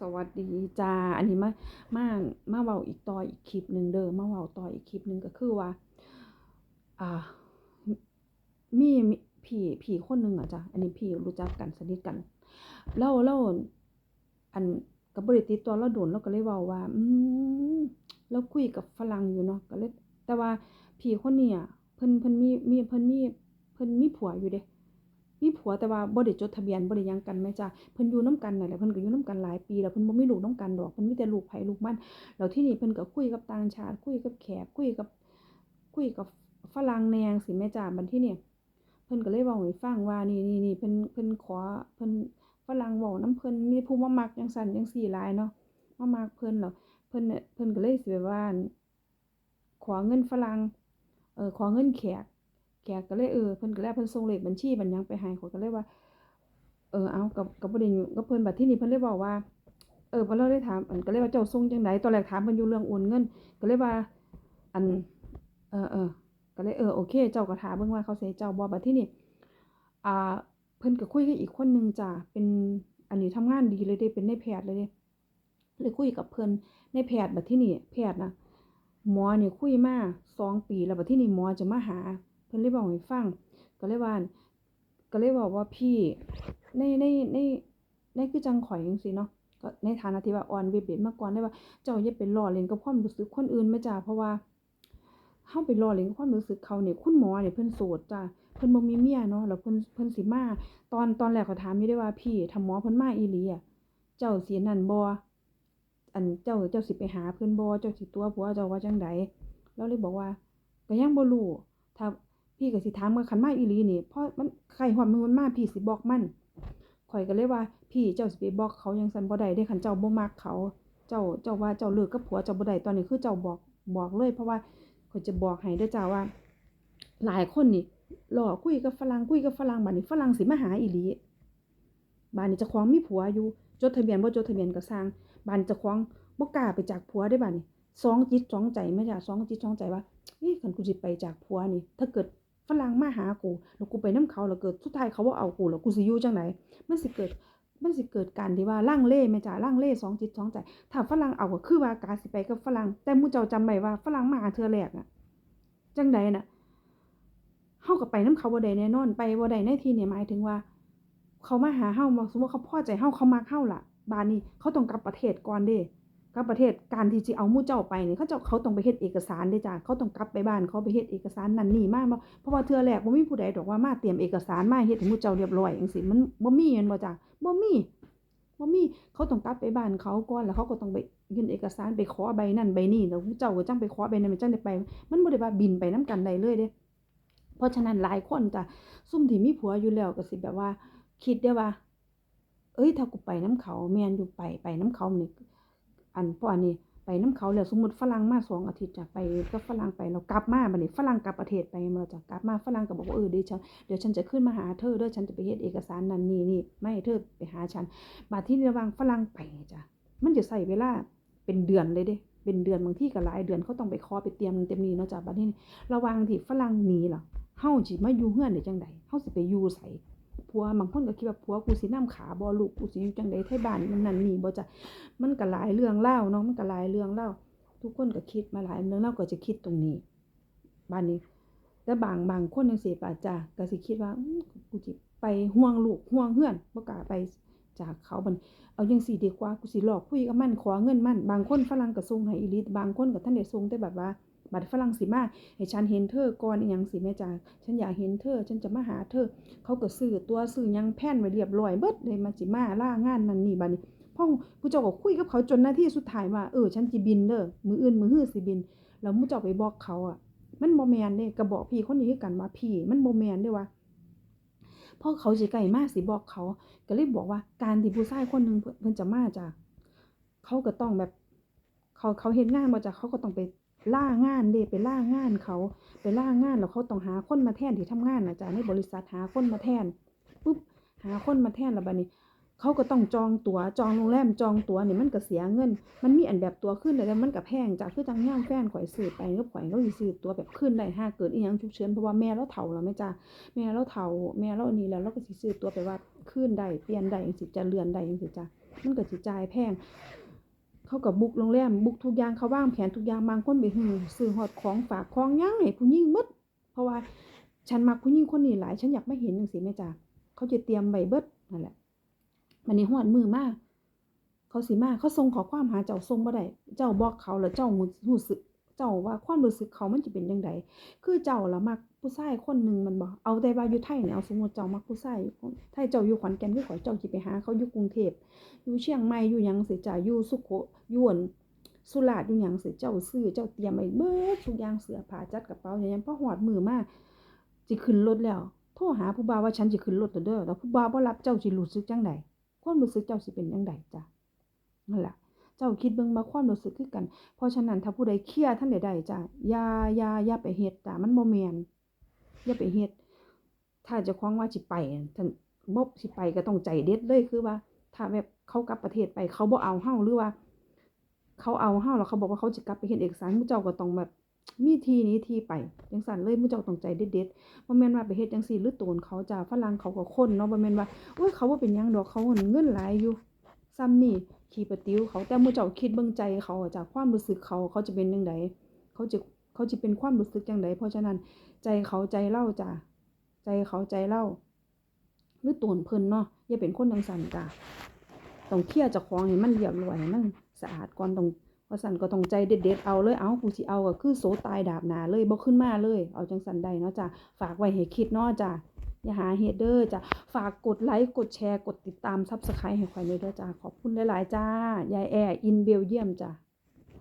สวัสดีจ้า อันนี้มามามาเว้าอีกต่ออีกคลิปหนึ่งเด้อมาเว้าต่ออีกคลิปหนึ่งก็คือว่าอ่ามีมีพี่พี่คนหนึ่งอะจ้ะอันนี้พี่รู้จักกันสนิทกันแล้วแล้วอันก็บ่ได้ติต่อเราโดนเราก็เลยเว้าว่า อืมเราคุยกับฝรั่งอยู่เนาะก็เลยแต่ว่าพี่คนนี้อะเพิ่นเพิ่นมีมีเพิ่นมีเพิ่นมีผัวอยู่เดะ มีผัวแต่ว่าบ่ได้จดทะเบียนบ่ได้ยังกันแม่จ้ะเพิ่นอยู่น้ำกันนั่นแหละเพิ่นก็อยู่น้ำกันหลายปีแล้วเพิ่นบ่มีลูกน้ำกันดอกเพิ่นมีแต่ลูกไผลูกมันแล้วที่นี้เพิ่นก็คุยกับต่างชาติ คุยกับแขกคุยกับคุยกับฝรั่งแหน่งซี้แม่จ้ะบัดที่นี้เพิ่นก็เลยเว้าให้ฟังว่านี่ๆๆเพิ่นเพิ่นขอเพิ่นฝรั่งเว้านำเพิ่นมีผู้มามักจังซั่นจังซี้หลายเนาะมามักเพิ่นแล้วเพิ่นน่ะเพิ่นก็เลยสิแบบว่าขอเงินฝรั่งเออขอเงินแขก แขกก็เลยเออเพิ่นก็เลยเพิ่นส่งเลขบัญชีบัญญังไปให้ข้อยก็เลยว่า เออเอาก็ก็บ่ได้ยุ่กับเพิ่นบัดที่นี้เพิ่นเลยเว้าว่า เออพอเราได้ถามอันก็เลยว่าเจ้าส่งจังไดตอนแรกถามเพิ่นอยู่เรื่องโอนเงิน ก็เลยว่า อัน เออๆก็เลยเออโอเค เจ้าก็ท่าเบิ่งว่าเขาสิให้เจ้าบ่บัดที่นี้อ่าเพิ่นก็คุยกับอีกคนหนึ่งจ้ะเป็นอันนี้ทำงานดีเลยเดะเป็นในแพทย์เลยเดะเลยคุยกับเพิ่นนแพทย์บัดที่นี้แพทย์นะหมอเนี่ยคุยมาสองปีแล้วบัดที่นี้หมอจะมาหา เพิ่นเลยเว้าให้ฟัง ก็เลยว่าก็เลยเว้าว่าพี่ในในในในคือจังข้อยจังซี้เนาะก็ในฐานะที่ว่าอ่อนเวบเบดมาก่อนเลยว่าเจ้าอย่าไปล้อเล่นกับความรู้สึกคนอื่นแม่จ้ะเพราะว่าเฮาไปล้อเล่นกับความรู้สึกเขาเนี่ยคุณหมอเนี่ยเพิ่นโสดจ้ะเพิ่นบ่มีเมียเนาะแล้วเพิ่นเพิ่นสิมาตอนตอนแรกเขาถามอยู่เดะว่าพี่ถ้าหมอเพิ่นมาอีหลีอะเจ้าสินั่นบ่อันเจ้าเจ้าสิไปหาเพิ่นบ่เจ้าสิตัวผัวเจ้าว่าจังใดเราเลยบอกว่าก็ยังบ่รู้ถ้า พี่ก็สิถามว่าคันมาอีหลีนี่พอมันใกล้ฮอดมันมาพี่สิบอกมันข้อยก็เลยว่า พี่เจ้าสิไปบอกเขาจังซั่นบ่ได้เดะคันเจ้าบ่มักเขา เจ้าเจ้าว่าเจ้าเลิกกับผัวเจ้าบ่ได้ตอนนี้คือเจ้าบอกบอกเลย เพราะว่าข้อยจะบอกให้ด้อจ้าว่า หลายคนนี่ล้อคุยกับฝรั่งคุยกับฝรั่งบัดนี้ฝรั่งสิมาหาอีหลีบัดนี้เจ้าของมีผัวอยู่จดทะเบียนบ่จดทะเบียนก็สร้างบัดนี้เจ้องบ่กล้าไปจากผัวเด้บัดนี้สองจิตสองใจแม่จ้ะสองจิตสองใจว่าเอ๊ะคันกูสิไปจากผัวนี่ ถ้าเกิด ฝรั่งมาหากูแล้วกูไปน้ำเขาแล้วเกิดสุดท้ายเขาบ่าเอากูแล้วกูสิอยู่จังไดมันสิเกิดมันสิเกิดการที่ว่าลังเลแม่จ้ะลังเล่สองจิตสองใจถ้าฝรั่งเอาก็คือว่ากาสิไปกับฝรั่งแต่มูเจ้าจำไว้ว่าฝรั่งมาหาเทื่อแรกอะจังใดน่ะเฮาก็ไปน้ำเขาบ่ได้แน่นอนไปบ่ได้ในที่นี้หมายถึงว่า เขามาหาเฮาสมมุติเขาพอใจเฮาเขามักเฮาล่ะบัดนี้เขาต้องกลับประเทศก่อนเด้ กับประเทศการที่สิเอามู่เจ้าไปเนี่ยเขาเจ้าเขาต้องไปเฮ็ดเอกสารเด้จ้ะเขาต้องกลับไปบ้านเขาไปเฮ็ดเอกสารนั่นนี่มาเพราะว่าเทื่อแรกบ่มีผู้ใดดอกว่ามาเตรียมเอกสารมาเฮ็ดให้มู่เจ้าเรียบร้อยจังซี่มันบ่มีแม่นบ่จ้ะบ่มีบ่มีเขาต้องกลับไปบ้านเขาก่อนแล้วเขาก็ต้องไปยื่นเอกสารไปขอใบนั่นใบนี้แล้วมู่เจ้าก็จังไปขอใบนั้นมันจังได้ไปมันบ่ได้ว่าบินไปนำกันได้เลยเด้เพราะฉะนั้นหลายคนจ้ะซุ่มที่มีผัวอยู่แล้วก็สิแบบว่า คิดได้ว่า เอ้ยถ้ากูไปน้ำเขาแม่นอยู่ไปไปน้ำเขานี่ อันเพราะอันนี้ไปน้ำเขาแล้วสมมุติฝรั่งมา2องอาทิตย์จ้ะไปกับฝรั่งไปแล้วกลับมาบัดนี้ฝรั่งกลับประเทศไปม่นบ่จ้ะกลับมาฝรั่งก็บอกว่าเออเดี๋ยวฉันเดี๋ยวฉันจะขึ้นมาหาเธอเด้อฉันจะไปเฮ็ดเอกสารนั่นนี่นี่ไม่เธอไปหาฉันบัดที่ระว่างฝรั่งไปจ้ะมันจะใช้เวลาเป็นเดือนเลยเด้เป็นเดือนบางที่ก็หลายเดือนเขาต้องไปขอไปเตรียมเตรียมนี่เนาะจ้ะบัดนี้ระว่างที่ฝรั่งหนีล่ะเฮาสิมาอยู่เฮือนได้จังไดเฮาสิไปอยู่ไส ผัวบางคนก็คิดว่าผัวกูสินำขาบ่ลูกกูสิอยู่จังได๋ไทบ้านมันนั่นนี่บ่จ้ะมันก็หลายเรื่องราเนาะมันก็หลายเรื่องราทุกคนก็คิดมาหลายเรื่องราก็จะคิดตรงนี้บัดนี้แต่บางบางคนจังซี่ป่ะจ้ะก็สิคิดว่ากูสิไปห่วงลูกห่วงเฮือนบ่กล้าไปจากเขาบัดเอาจังซี่ดีกว่ากูสิหลอกคุยกับมันขอเงินมัน บางคนฝรั่งก็ส่งให้อีหลีบางคนก็ทันได้ส่งแต่แบบว่า บัดฝรั่งสิมาให้ฉันเห็นเธอก่อนอีหยังสิแม่จ้าฉันอยากเห็นเธอ ฉันจะมาหาเธอ เขาก็ซื้อตัวซื้อยังแผ่นไว้เรียบร้อยเบิดเลยมาสิมาล่างานนั่นนี่บัดนี้พ่อผู้เจ้าก็คุยกับเขาจนหน้าที่สุดท้ายว่าเออฉันสิบินเด้อมืออื่นมือฮื้อสิบิน แล้วหมู่เจ้าไปบอกเขาอะ มันบ่แมนเด้ก็บอกพี่คนนี้กันว่าพี่ มันบ่แมนเด้ว่าพอเขาสิใกล้มากสิบอกเขา ก็เลยบอกว่าการที่ผู้ชายคนหนึงเพิ่นเพิ่นจะมาจ้ะเขาก็ต้องแบบ เขาเขาเฮ็ดงานบ่จ้ะเขาก็ต้องไป ล่างานเด้ไปล่างานเขาไปล่างานแล้วเขาต้องหาคนมาแทนที่ทำงานนะจ้ะในบริษัทหาคนมาแทนปุ๊บหาคนมาแทนแล้วบัดนี้ เขาก็ต้องจองตั๋วจองโรงแรมจองตั๋วนี่มันก็เสียเงิน มันมีอันแบบตั๋วขึ้นแต่มันก็แพงจ้ะคือจังยามแฟนข่อยซื้อไปกับข่อยเราสิซื้อตั๋วแบบขึ้นได้หาเกิดอีหยังฉุกเฉินเพราะว่าแม่เราเฒ่าแล้วแม่จ้ะแม่เราเฒ่าแม่เราอันนี้แล้วเราก็สิซื้อตั๋วไปว่าขึ้นได้เปลี่ยนได้จังซี่จ้ะเลื่อนได้จังซี่จ้ะมันก็สิจ่ายแพง เขากับบุกโรงแรมบุกทุกอย่างเขาวางแผนทุกอย่างบางคนไปหือซื้อหอดของฝากของย่างให้ผู้หญิงหมดเพราะว่าฉันมักผู้หญิงคนนี้หลาย ฉันอยากไม่เห็นหนังซี่แม่จ๋าเขาจะเตรียมใบเบิดนั่นแหละมันนี่หอดมือมาก เขาสิมากเขาทรงขอความหาเจ้าทรงบ่ได้เจ้าบอกเขาแล้วเจ้ารู้สึก เจ้าว่าความรู้สึกเขามันสิเป็นจังไดคือเจ้าละมักผู้ชายคนหนึ่งมันบ่เอาแต่ว่าอยู่ไทยเนี่ยเอาสมมติเจ้ามักผู้ชายไทยเจ้าอยู่ขอนแก่นคือข่อเจ้าสิไปหาเขาอยู่กรุงเทพอยู่เชียงใหม่อยู่ยังเสิจ้าอยู่สุโขยู่อั่นสุราษฎร์อยู่ยังสิเจ้าซื้อเจ้าเตรียมไว้เบิดทุกอย่างเสื้อผ้าจัดกระเป๋าอย่างหยังพอฮอดมือมาสิขึ้นรถแล้วโทรหาผู้บ่าวว่าฉันสิขึ้นรถแล้วเด้อแล้วผู้บ่าวบ่รับเจ้าสิรู้สึกจังไดความรู้สึกเจ้าสิเป็นจังไดจ้ะนั่นแหละ เจ้าคิดเบิ่งมาความรู้สึกคือกัน เพราะฉะนั้นถ้าผู้ใดเครียดท่านใดๆจ้ะอย่าอย่าอย่าไปเฮ็ดจ้ะมันบ่แม่นอย่าไปเฮ็ดถ้าเจ้าของว่าสิไปท่านบ่สิไปก็ต้องใจเด็ดเลยคือว่า ถ้าแบบเขากลับประเทศไปเขาบ่เอาเฮาหรือว่า เขาเอาเฮาแล้วเขาบอกว่าเขาสิกลับไปเฮ็ดเอกสารผู้เจ้าก็ต้องแบบมีทีนี้ทีไปจังซั่นเลยผู้เจ้าต้องใจเด็ดๆบ่แม่นว่าไปเฮ็ดจังซี่หรือโตนเขาจ้ะฝรั่งเขาก็คนเนาะบ่แม่นว่าโอ้ยเขาบ่เป็นหยังดอกเขาเงินหลายอยู่ซ้ำนี่ ขี้ปะติ๋วเขาแต่ผู้เจ้าคิดเบิ่งใจเขาจ้ะความรู้สึกเขาเขาจะเป็นจังไดเขาจะเขาจะเป็นความรู้สึกจังไดเพราะฉะนั้นใจเขาใจเราจ้ะใจเขาใจเราหรือโตนเพิ่นเนาะอย่าเป็นคนจังซั่นจ้ะต้องเคลียร์จ้าของให้มันเรียบร้อยให้มันสะอาดก่อนต้องว่าสันก็ต้องใจเด็ดๆเอาเลยเอากูสิเอาก็คือโสตายดาบหนาเลยบ่ขึ้นมาเลย เอาจังสันใดเนาะจ้ะฝากไว้ให้คิดเนาะจ้ะ อย่าหาเฮดเดอร์จ้ะฝากกดไลค์กดแชร์กดติดตามซับสไครต์ให้ข่อยเลยด้วยจ้ะขอบคุณหลายๆจ้ายายแอร์อินเบลเยียมจ้ะ